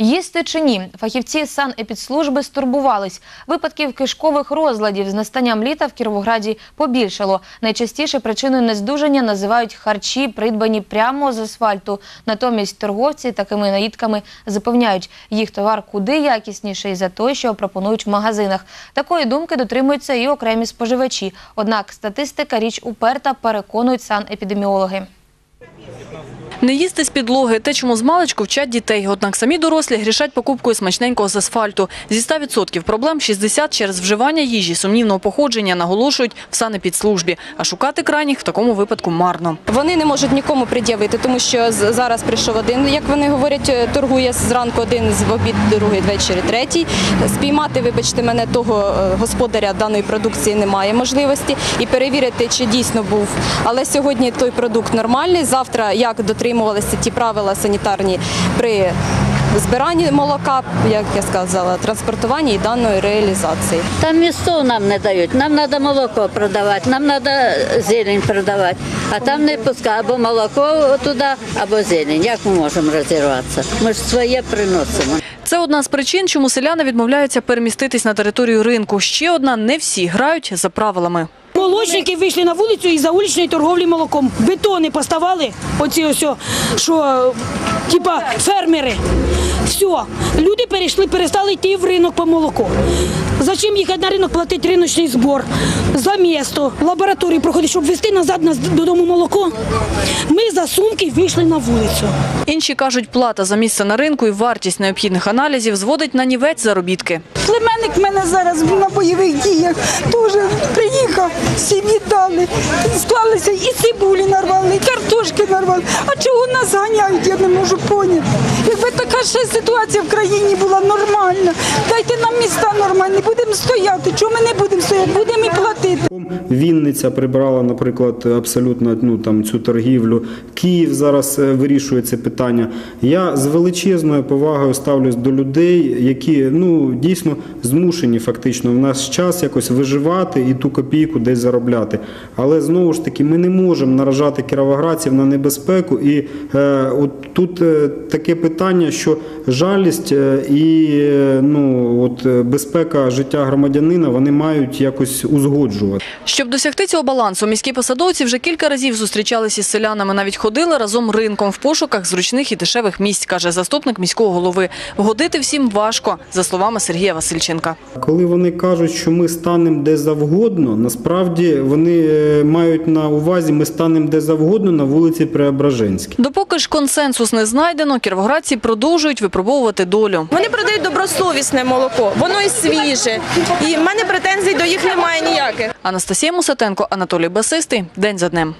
Їсти чи ні? Фахівці санепідслужби стурбувались. Випадків кишкових розладів з настанням літа в Кіровограді побільшало. Найчастіше причиною нездужання називають харчі, придбані прямо з асфальту. Натомість торговці такими наїдками запевняють, їх товар куди якісніший за той, що пропонують в магазинах. Такої думки дотримуються і окремі споживачі. Однак статистика річ уперта, переконують санепідеміологи. Не їсти з підлоги – те, чому змалечку вчать дітей. Однак самі дорослі грішать покупкою смачненького з асфальту. Зі 100% проблем 60 через вживання їжі сумнівного походження наголошують в санепідслужбі. А шукати крайніх в такому випадку марно. Вони не можуть нікому пред'явити, тому що зараз прийшов один, як вони говорять, е, торгує зранку один, з обід, другий, ввечері, третій. Спіймати, вибачте мене, того е, господаря даної продукції немає можливості і перевірити, чи дійсно був. Але сьогодні той продукт нормальний. Завтра як дотримувалися ті правила санітарні при збиранні молока, як я сказала, транспортуванні і даної реалізації. Там місто нам не дають. Нам треба молоко продавати, нам треба зелень продавати. А там не пускають або молоко туди, або зелень. Як ми можемо розірватися? Ми ж своє приносимо. Це одна з причин, чому селяни відмовляються переміститись на територію ринку. Ще одна – не всі грають за правилами. Молочники вийшли на вулицю із за вуличної торговлі молоком. Бетони поставали, оці ось, що типа фермери. Все, люди перейшли, перестали йти в ринок по молоко. Зачем їхати на ринок платити риночний збор за місто, лабораторію проходить, щоб везти назад додому молоко? Ми за сумки вийшли на вулицю. Інші кажуть, плата за місце на ринку і вартість необхідних аналізів зводить на нівець заробітки. Племенник в мене зараз на бойових діях теж приїхав, сім'ї дали, склалися і цибулі нарвали, і картошки нарвали. А чого нас ганяють, я не можу поняти. Якби така ще ситуація в країні була нормальна, дайте нам міста нормальні, будемо стояти. Чого ми не будемо стояти? Будемо і платити. Вінниця прибрала, наприклад, абсолютно ну там цю торгівлю. Київ зараз е, вирішує це питання. Я з величезною повагою ставлюсь до людей, які ну дійсно змушені фактично в наш час якось виживати і ту копійку десь заробляти. Але знову ж таки, ми не можемо наражати кіровоградців на небезпеку. І е, от тут е, таке питання, що жалість е, і е, ну от е, безпека життя громадянина вони мають якось узгоджувати. Щоб досягти цього балансу, міські посадовці вже кілька разів зустрічалися із селянами, навіть ходили разом ринком в пошуках зручних і дешевих місць, каже заступник міського голови. Вгодити всім важко, за словами Сергія Васильченка. Коли вони кажуть, що ми станемо де завгодно, насправді вони е, мають на увазі, ми станемо де завгодно на вулиці Преображенській. Допоки ж консенсус не знайдено, кіровоградці продовжують випробовувати долю. Вони продають добросовісне молоко, воно і свіже. І в мене претензій до їх немає ніяких. Анастасія Мусатенко, Анатолій Басистий. День за днем.